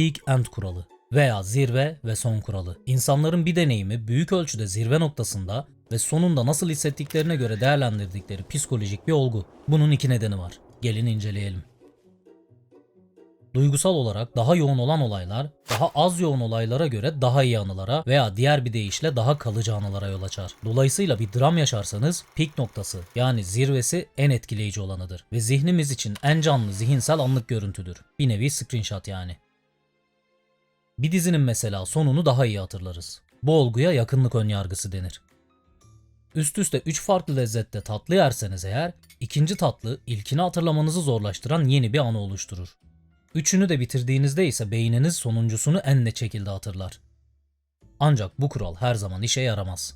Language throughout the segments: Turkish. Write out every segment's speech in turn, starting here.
Peak End kuralı veya zirve ve son kuralı. İnsanların bir deneyimi büyük ölçüde zirve noktasında ve sonunda nasıl hissettiklerine göre değerlendirdikleri psikolojik bir olgu. Bunun iki nedeni var. Gelin inceleyelim. Duygusal olarak daha yoğun olan olaylar, daha az yoğun olaylara göre daha iyi anılara veya diğer bir deyişle daha kalıcı anılara yol açar. Dolayısıyla bir dram yaşarsanız peak noktası yani zirvesi en etkileyici olanıdır ve zihnimiz için en canlı zihinsel anlık görüntüdür. Bir nevi screenshot yani. Bir dizinin mesela sonunu daha iyi hatırlarız. Bu olguya yakınlık önyargısı denir. Üst üste 3 farklı lezzette tatlı yerseniz eğer, ikinci tatlı ilkini hatırlamanızı zorlaştıran yeni bir anı oluşturur. Üçünü de bitirdiğinizde ise beyniniz sonuncusunu en net şekilde hatırlar. Ancak bu kural her zaman işe yaramaz.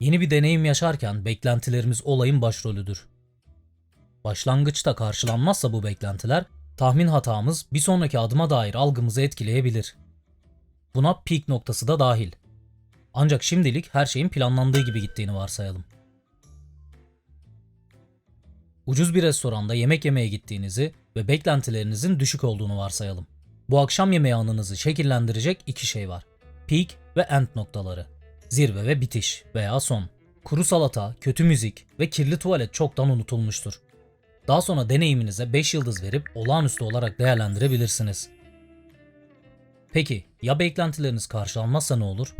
Yeni bir deneyim yaşarken beklentilerimiz olayın başrolüdür. Başlangıçta karşılanmazsa bu beklentiler, tahmin hatamız bir sonraki adıma dair algımızı etkileyebilir. Buna peak noktası da dahil. Ancak şimdilik her şeyin planlandığı gibi gittiğini varsayalım. Ucuz bir restoranda yemek yemeye gittiğinizi ve beklentilerinizin düşük olduğunu varsayalım. Bu akşam yemeği anınızı şekillendirecek iki şey var. Peak ve end noktaları. Zirve ve bitiş veya son. Kuru salata, kötü müzik ve kirli tuvalet çoktan unutulmuştur. Daha sonra deneyiminize 5 yıldız verip olağanüstü olarak değerlendirebilirsiniz. Peki ya beklentileriniz karşılanmazsa ne olur?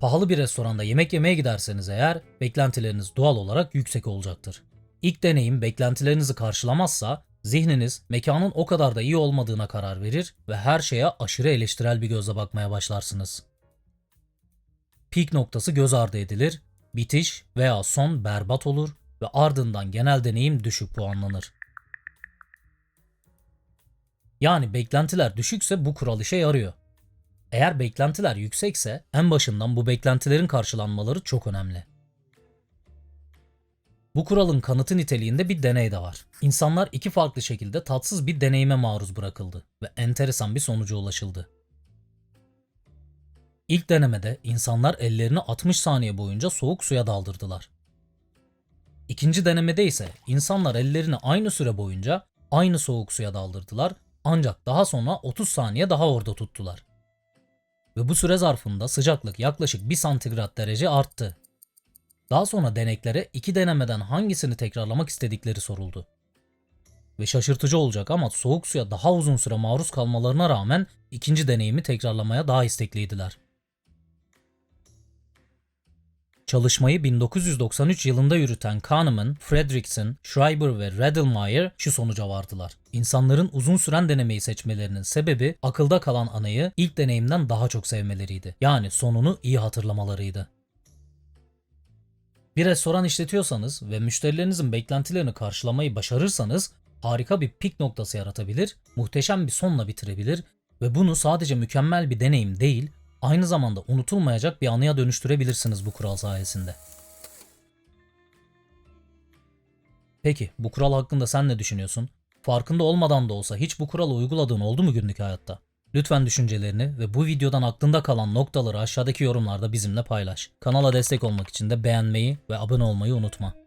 Pahalı bir restoranda yemek yemeye giderseniz eğer beklentileriniz doğal olarak yüksek olacaktır. İlk deneyim beklentilerinizi karşılamazsa zihniniz mekanın o kadar da iyi olmadığına karar verir ve her şeye aşırı eleştirel bir gözle bakmaya başlarsınız. Peak noktası göz ardı edilir, bitiş veya son berbat olur ve ardından genel deneyim düşük puanlanır. Yani beklentiler düşükse bu kural işe yarıyor. Eğer beklentiler yüksekse en başından bu beklentilerin karşılanmaları çok önemli. Bu kuralın kanıtı niteliğinde bir deney de var. İnsanlar iki farklı şekilde tatsız bir deneyime maruz bırakıldı ve enteresan bir sonuca ulaşıldı. İlk denemede insanlar ellerini 60 saniye boyunca soğuk suya daldırdılar. İkinci denemede ise insanlar ellerini aynı süre boyunca aynı soğuk suya daldırdılar ancak daha sonra 30 saniye daha orada tuttular. Ve bu süre zarfında sıcaklık yaklaşık 1 santigrat derece arttı. Daha sonra deneklere iki denemeden hangisini tekrarlamak istedikleri soruldu. Ve şaşırtıcı olacak ama soğuk suya daha uzun süre maruz kalmalarına rağmen ikinci deneyimi tekrarlamaya daha istekliydiler. Çalışmayı 1993 yılında yürüten Kahneman, Fredrickson, Schreiber ve Redelmeier şu sonuca vardılar. İnsanların uzun süren denemeyi seçmelerinin sebebi akılda kalan anıyı ilk deneyimden daha çok sevmeleriydi. Yani sonunu iyi hatırlamalarıydı. Bir restoran işletiyorsanız ve müşterilerinizin beklentilerini karşılamayı başarırsanız harika bir pik noktası yaratabilir, muhteşem bir sonla bitirebilir ve bunu sadece mükemmel bir deneyim değil, aynı zamanda unutulmayacak bir anıya dönüştürebilirsiniz bu kural sayesinde. Peki bu kural hakkında sen ne düşünüyorsun? Farkında olmadan da olsa hiç bu kuralı uyguladığın oldu mu günlük hayatta? Lütfen düşüncelerini ve bu videodan aklında kalan noktaları aşağıdaki yorumlarda bizimle paylaş. Kanala destek olmak için de beğenmeyi ve abone olmayı unutma.